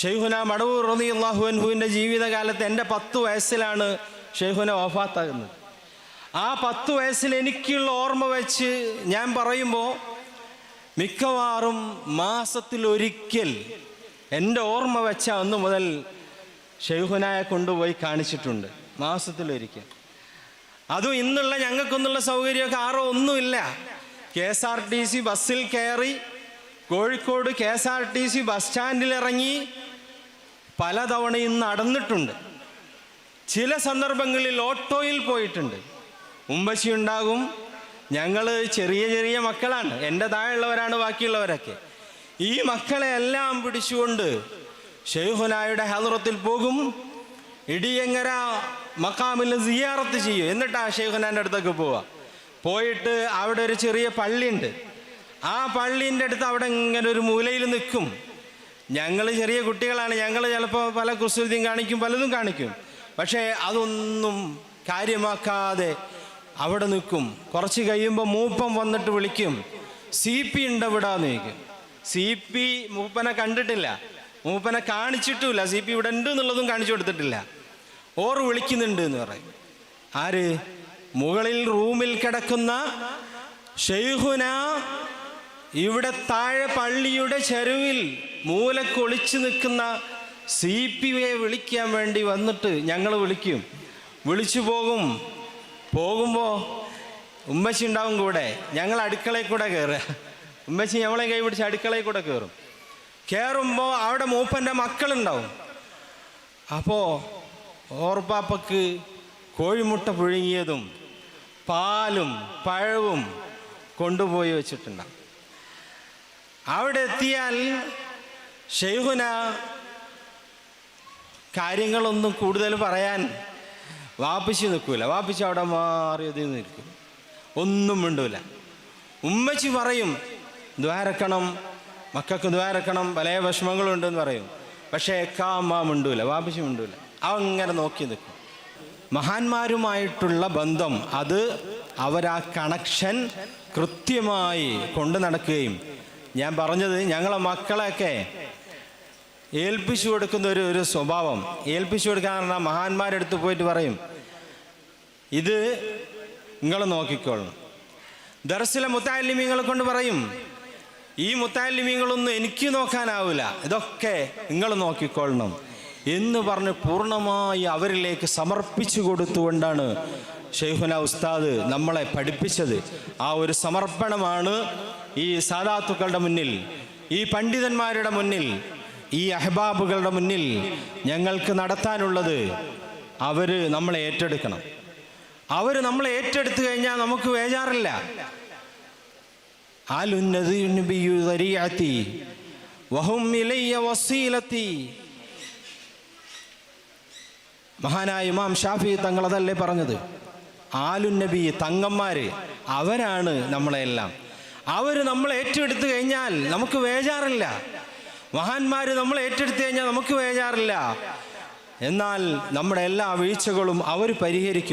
ഷെയ്ഖുന മടവൂർ റതി അള്ളാഹുഅൻഹുവിന്റെ ജീവിതകാലത്ത് എന്റെ പത്ത് വയസ്സിലാണ് ഷെയ്ഹുന വഫാത്താകുന്നത്. ആ പത്ത് വയസ്സിൽ എനിക്കുള്ള ഓർമ്മ വെച്ച് ഞാൻ പറയുമ്പോൾ മിക്കവാറും മാസത്തിലൊരിക്കൽ എന്റെ ഓർമ്മ വെച്ച അന്ന് മുതൽ ഷെയ്ഹുനായെ കൊണ്ടുപോയി കാണിച്ചിട്ടുണ്ട്. മാസത്തിലൊരിക്കൽ. അതും ഇന്നുള്ള ഞങ്ങൾക്കൊന്നുള്ള സൗകര്യമൊക്കെ ആറോ ഒന്നുമില്ല. K S R T C ബസ്സിൽ കയറി Kozhikode K S R T C bus സ്റ്റാൻഡിൽ ഇറങ്ങി പലതവണയും നടന്നിട്ടുണ്ട്. ചില സന്ദർഭങ്ങളിൽ ഓട്ടോയിൽ പോയിട്ടുണ്ട്. ഉമ്പശി ഉണ്ടാകും. ഞങ്ങൾ ചെറിയ ചെറിയ മക്കളാണ്. എന്റെ താഴെയുള്ളവരാണ് ബാക്കിയുള്ളവരൊക്കെ. ഈ മക്കളെ എല്ലാം പിടിച്ചുകൊണ്ട് ഷെയ്ഹുനായുടെ ഹദറത്തിൽ പോകും. ഇടിയങ്ങര മക്കാമിൽ സിയാറത്ത് ചെയ്യും. എന്നിട്ടാ ഷെയ്ഹുനാന്റെ അടുത്തൊക്കെ പോവുക പോയിട്ട് അവിടെ ഒരു ചെറിയ പള്ളിയുണ്ട്. ആ പള്ളീന്റെ അടുത്ത് അവിടെ ഇങ്ങനെ ഒരു മൂലയിൽ നിൽക്കും. ഞങ്ങൾ ചെറിയ കുട്ടികളാണ്. ഞങ്ങൾ ചിലപ്പോൾ പല കുസൃതിയും കാണിക്കും പലതും കാണിക്കും. പക്ഷേ അതൊന്നും കാര്യമാക്കാതെ അവിടെ നിൽക്കും. കുറച്ച് കഴിയുമ്പോൾ മൂപ്പം വന്നിട്ട് വിളിക്കും. സി പി ഉണ്ടവിടാന്ന് ചോദിക്കും. സി പി മൂപ്പനെ കണ്ടിട്ടില്ല. മൂപ്പനെ കാണിച്ചിട്ടുമില്ല. സി പി ഇവിടെ ഉണ്ട് എന്നുള്ളതും കാണിച്ചു കൊടുത്തിട്ടില്ല. ഓർ വിളിക്കുന്നുണ്ട് എന്ന് പറയും. ആര്? മുകളിൽ റൂമിൽ കിടക്കുന്ന ഷെയ്ഹുന ഇവിടെ താഴെ പള്ളിയുടെ ചെരുവിൽ മൂലക്കൊളിച്ചു നിൽക്കുന്ന സി പി യെ വിളിക്കാൻ വേണ്ടി വന്നിട്ട് ഞങ്ങൾ വിളിക്കും. വിളിച്ചു പോകും. പോകുമ്പോൾ ഉമ്മച്ചി ഉണ്ടാവും കൂടെ. ഞങ്ങൾ അടുക്കളയിൽ കൂടെ കയറുക ഉമ്മച്ചി ഞങ്ങളെ കൈ പിടിച്ച് അടുക്കളയിൽ കൂടെ കയറും കയറുമ്പോൾ അവിടെ മൂപ്പന്റെ മക്കളുണ്ടാവും. അപ്പോൾ ഓർപ്പാപ്പക്ക് കോഴിമുട്ട പുഴുങ്ങിയതും പാലും പഴവും കൊണ്ടുപോയി വെച്ചിട്ടുണ്ടാവും. അവിടെ എത്തിയാൽ ഷെയ്ഹുന കാര്യങ്ങളൊന്നും കൂടുതൽ പറയാൻ വാപ്പിച്ച് നിൽക്കൂല. വാപ്പിച്ച് അവിടെ മാറിയത് നിൽക്കും. ഒന്നും മിണ്ടൂല. ഉമ്മച്ചി പറയും ദ്വാരക്കണം മക്കൾക്ക് ദ്വാരക്കണം പല വിഷമങ്ങളുണ്ടെന്ന് പറയും. പക്ഷേ കാമ്മ മിണ്ടൂല വാപ്പിച്ച് മിണ്ടൂല. അങ്ങനെ നോക്കി നിൽക്കും. മഹാന്മാരുമായിട്ടുള്ള ബന്ധം അത് അവരാ കണക്ഷൻ കൃത്യമായി കൊണ്ടു നടക്കുകയും ഞാൻ പറഞ്ഞത് ഞങ്ങളെ മക്കളെയൊക്കെ ഏൽപ്പിച്ചു കൊടുക്കുന്ന ഒരു ഒരു സ്വഭാവം. ഏൽപ്പിച്ചു കൊടുക്കാൻ പറഞ്ഞാൽ മഹാന്മാരുടെ അടുത്ത് പോയിട്ട് പറയും ഇത് നിങ്ങൾ നോക്കിക്കോളും ദർസിലെ മുത്താലിമീങ്ങളെ കൊണ്ട് പറയും ഈ മുത്താലിമീങ്ങളൊന്നും എനിക്ക് നോക്കാനാവില്ല ഇതൊക്കെ നിങ്ങൾ നോക്കിക്കൊള്ളണം എന്ന് പറഞ്ഞ് പൂർണമായി അവരിലേക്ക് സമർപ്പിച്ചു കൊടുത്തുകൊണ്ടാണ് ഷെയ്ഖുന ഉസ്താദ് നമ്മളെ പഠിപ്പിച്ചത്. ആ ഒരു സമർപ്പണമാണ് ഈ സാദാത്തുക്കളുടെ മുന്നിൽ ഈ പണ്ഡിതന്മാരുടെ മുന്നിൽ ഈ അഹബാബുകളുടെ മുന്നിൽ ഞങ്ങൾക്ക് നടത്താനുള്ളത് അവർ നമ്മളെ ഏറ്റെടുക്കണം. അവർ നമ്മളെ ഏറ്റെടുത്തു കഴിഞ്ഞാൽ നമുക്ക് വേജാറില്ല. ദരിയത്തി വഹും ഇലയ്യ വസീലത്തി മഹാനായ ഇമാം ഷാഫി തങ്ങൾ അതല്ലേ പറഞ്ഞത്? ആലുന്നബി തങ്ങന്മാര് അവരാണ് നമ്മളെല്ലാം അവർ നമ്മൾ ഏറ്റെടുത്തു കഴിഞ്ഞാൽ നമുക്ക് വേജാറില്ല. മഹാന്മാർ നമ്മൾ ഏറ്റെടുത്തു കഴിഞ്ഞാൽ നമുക്ക് വേജാറില്ല. എന്നാൽ നമ്മുടെ എല്ലാ വീഴ്ചകളും അവർ പരിഹരിക്കും.